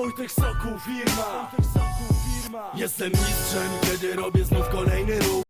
Wojtek Soku, firma. Jestem mistrzem, kiedy robię znów kolejny ruch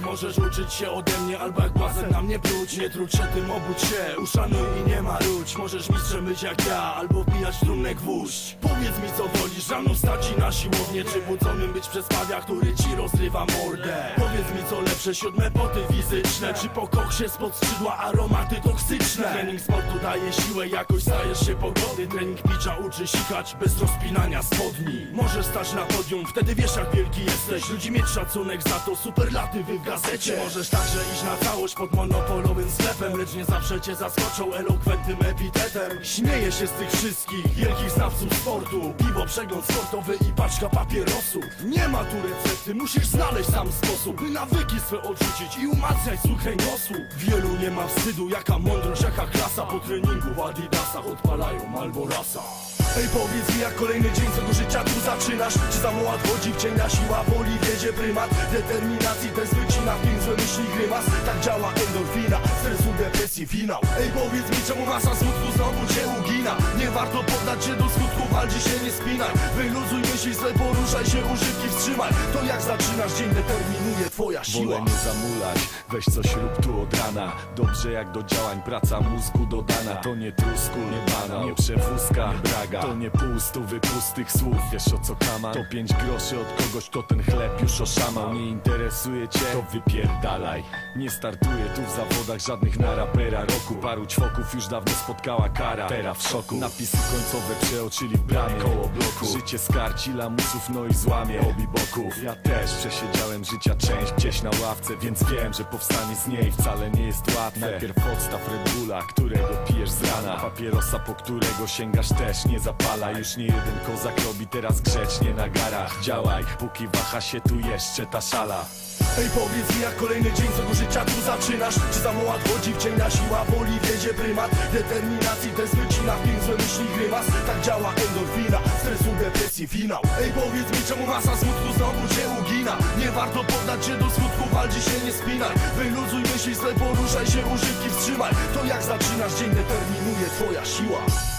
Możesz uczyć się ode mnie albo jak błazen na mnie pluć. Nie truć się tym, obudź się, uszanuj i nie marudź Możesz mistrzem być jak ja, albo wbijać trumnę gwóźdź. Powiedz mi co wolisz, rano wstać i na siłownię Czy budzonym być przez pawia, który ci rozrywa mordę? Powiedz mi co lepsze, siódme poty fizyczne Czy po koksie spod skrzydła aromaty toksyczne? Trening sportu daje siłę, jakoś stajesz się pogody. Trening picza uczy sikać bez rozpinania spodni. Możesz stać na podium, wtedy wiesz jak wielki jesteś. Ludzi mieć szacunek za to, superlatywy w gazecie. Możesz także iść na całość pod monopolowym sklepem Lecz nie zawsze cię zaskoczą elokwentnym epitetem. Śmieję się z tych wszystkich wielkich znawców sportu. Piwo, przegląd sportowy i paczka papierosów Nie ma tu recepty, musisz znaleźć sam sposób By nawyki swe odrzucić i umacniać słuch kręgosłup Wielu nie ma wstydu, jaka mądrość, jaka klasa. Po treningu w adidasach odpalają Malborasa Ej powiedz mi jak kolejny dzień do życia tu zaczynasz? Czy za mład wodzi w cienia siła woli? Wiedzie prymat Determinacji test wycina w złe myśli grymas. Tak działa endorfina, stresu, depresji, finał. Ej powiedz mi czemu masa smutku znowu cię ugina Nie warto poddać się do skutku, walczy się nie spinaj. Wyluzuj myśli swe, poruszaj się, używki wstrzymaj. To jak zaczynasz dzień determinuje twoja siła. Wolę nie zamulać, weź coś rób tu od rana. Dobrze jak do działań, praca mózgu dodana. To nie trusku, nie bana, nie przewózka, nie braga. To nie pół stówy pustych słów, wiesz o co kama To pięć groszy od kogoś, kto ten chleb już oszamał. Nie interesuje cię, to wypierdalaj. Nie startuję tu w zawodach żadnych na rapera roku. Paru ćwoków już dawno spotkała kara, teraz w szoku Napisy końcowe przeoczyli w bramie, koło bloku. Życie skarci lamusów, no i złamie obi boków. Ja też przesiedziałem życia część gdzieś na ławce Więc wiem, że powstanie z niej wcale nie jest łatwe. Najpierw odstaw Red Bulla, którego pijesz z rana. Papierosa, po którego sięgasz też nie zapala. Już nie jeden kozak robi teraz grzecznie na garach. Działaj, póki waha się tu jeszcze ta szala. Ej powiedz mi jak kolejny dzień do życia tu zaczynasz? Czy za mład wodzi w cienia siła woli wiedzie prymat Determinacji test wycina w pięć myśli grymas Tak działa endorfina, stresu, depresji, finał Ej powiedz mi czemu masa smutku znowu cię ugina? Nie warto poddać się do skutku, walczy się nie spinaj. Wyluzuj myśli swe, poruszaj się, używki wstrzymaj. To jak zaczynasz dzień determinuje twoja siła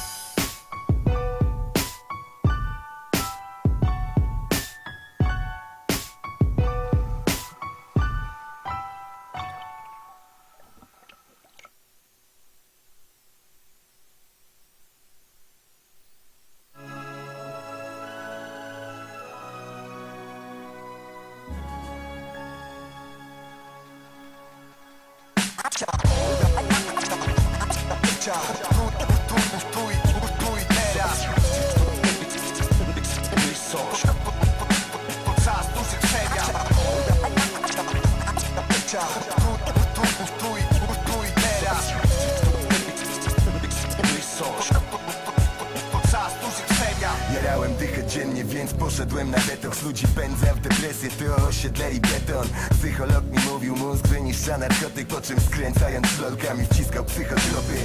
Jarałem dychę dziennie, więc poszedłem na detoks. Ludzi pędza w depresję, to osiedle i beton Psycholog mówił, mózg wyniszcza narkotyk Po czym skręcając szlolkami wciskał psychotropy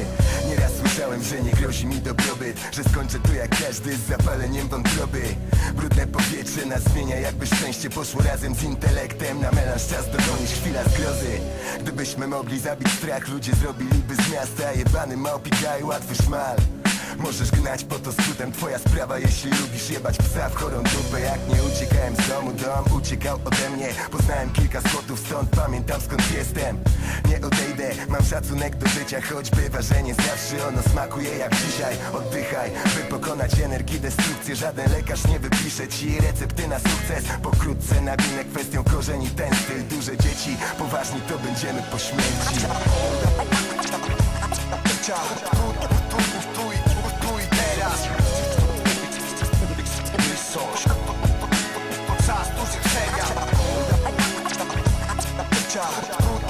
Nieraz słyszałem, że nie grozi mi dobrobyt Że skończę tu jak każdy z zapaleniem wątroby. Brudne powietrze nas zmienia, jakby szczęście poszło razem z intelektem. Na melanż czas dogonić chwila zgrozy. Gdybyśmy mogli zabić strach, ludzie zrobiliby z miasta. Jebany małpikaj, łatwy szmal Możesz gnać po to skrótem twoja sprawa. Jeśli lubisz jebać psa w chorą dupę Jak nie uciekałem z domu, dom uciekał ode mnie. Poznałem kilka spotów, stąd pamiętam skąd jestem. Nie odejdę, mam szacunek do życia Choć bywa, że nie zawsze ono smakuje jak dzisiaj. Oddychaj, by pokonać energię destrukcję. Żaden lekarz nie wypisze ci recepty na sukces. Pokrótce nawinę kwestią korzeni ten styl. Duże dzieci, poważni to będziemy po śmierci. Ciao, Ciao,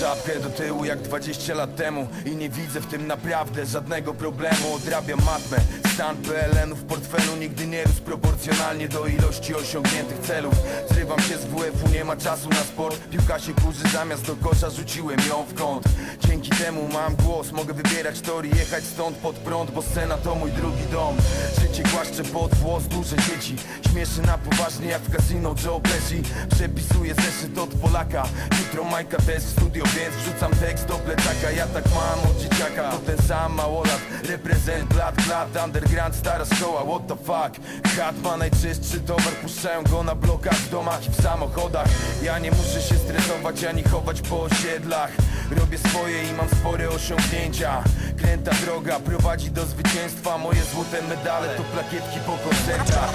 czapkę do tyłu jak 20 lat temu I nie widzę w tym naprawdę żadnego problemu. Odrabiam matmę, stan PLN-u w portfelu nigdy nie rósł proporcjonalnie do ilości osiągniętych celów. Zrywam się z WF-u, nie ma czasu na sport. Piłka się kurzy, zamiast do kosza rzuciłem ją w kąt. Dzięki temu mam głos, mogę wybierać tor i jechać stąd pod prąd Bo scena to mój drugi dom. Życie głaszczę pod włos, duże dzieci Śmieszy na poważnie jak w casino Joe Pesci. Przepisuję zeszyt od Polaka. Jutro Majka też w studio, więc wrzucam tekst do plecaka Ja tak mam od dzieciaka To ten sam małolat Reprezent, blat, blat Underground, stara szkoła, what the fuck Hat ma najczystszy towar Puszczają go na blokach, w domach i w samochodach Ja nie muszę się stresować ani chować po osiedlach Robię swoje i mam spore osiągnięcia Kręta droga prowadzi do zwycięstwa Moje złote medale to plakietki po koncertach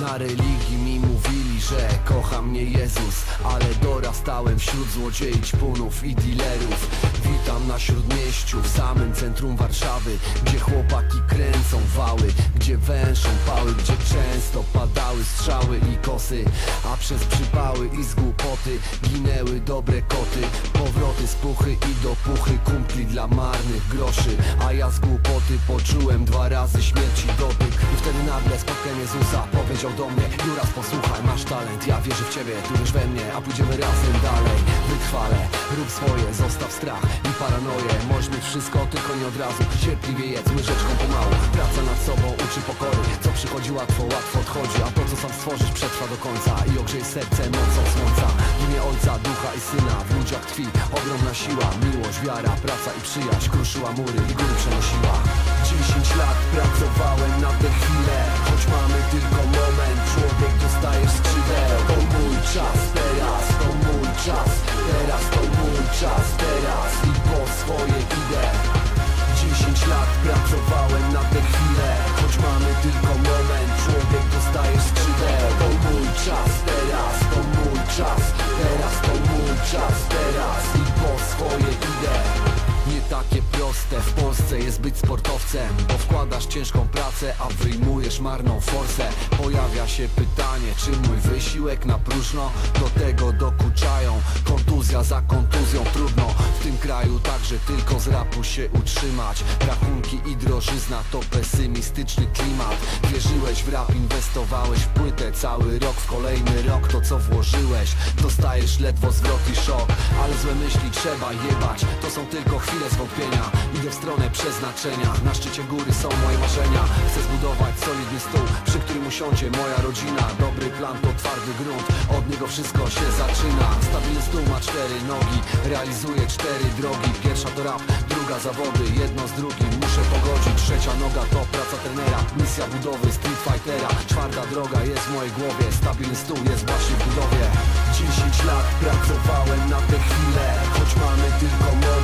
Na religii mi mówili, że kocha mnie Jezus Ale dorastałem wśród złodziei, ćpunów i dealerów Witam na śródmieściu, w samym centrum Warszawy Gdzie chłopaki kręcą wały, gdzie węszą pały Gdzie często padały strzały i kosy A przez przypały i z głupoty ginęły dobre koty. Powroty z puchy i do puchy kumpli dla marnych groszy A ja z głupoty poczułem dwa razy śmierci dotyk. I wtedy nagle spotkanie Jezusa powiedział do mnie Juras posłuchaj, masz talent, ja wierzę w ciebie, ty wiesz we mnie A pójdziemy razem dalej, wytrwale Rób swoje, zostaw strach paranoję. Możesz wszystko, tylko nie od razu. Cierpliwie jedz, łyżeczką pomału. Praca nad sobą uczy pokory. Co przychodzi łatwo, łatwo odchodzi. A to co sam stworzysz przetrwa do końca. I ogrzej serce mocą słońca. W imię Ojca, Ducha i Syna. W ludziach tkwi ogromna siła. Miłość, wiara, praca i przyjaźń Kruszyła mury i góry przenosiła. 10 lat pracowałem na tę chwilę. Choć mamy tylko moment Człowiek dostaje skrzydeł To mój czas teraz, to mój czas. Teraz to mój czas teraz I po swoje idę. 10 lat pracowałem na tę chwilę Choć mamy tylko moment Człowiek dostaje skrzydeł To mój czas teraz, to mój czas Teraz to mój czas teraz I po swoje idę. Nie takie proste W Polsce jest być sportowcem Bo wkładasz ciężką pracę, a wyjmujesz marną forsę. Pojawia się pytanie, czy mój wysiłek na próżno? Do tego dokuczają. Kontuzja za kontuzją. Trudno W tym kraju także tylko z rapu się utrzymać. Rachunki i drożyzna to pesymistyczny klimat. Wierzyłeś w rap, inwestowałeś w płytę. Cały rok w kolejny rok to co włożyłeś. Dostajesz ledwo zwrot i szok. Ale złe myśli trzeba jebać. To są tylko chwile zwątpienia. Idę w stronę przeznaczenia. Na szczycie góry są moje marzenia. Chcę zbudować solidny stół Przy którym usiądzie moja rodzina. Dobry plan to twardy grunt Od niego wszystko się zaczyna. Stabilny stół ma cztery nogi Realizuje cztery drogi. Pierwsza to rap, druga zawody Jedno z drugim muszę pogodzić. Trzecia noga to praca trenera Misja budowy Street Fightera. Czwarta droga jest w mojej głowie Stabilny stół jest właśnie w budowie. 10 lat pracowałem na te chwile Choć mamy tylko moment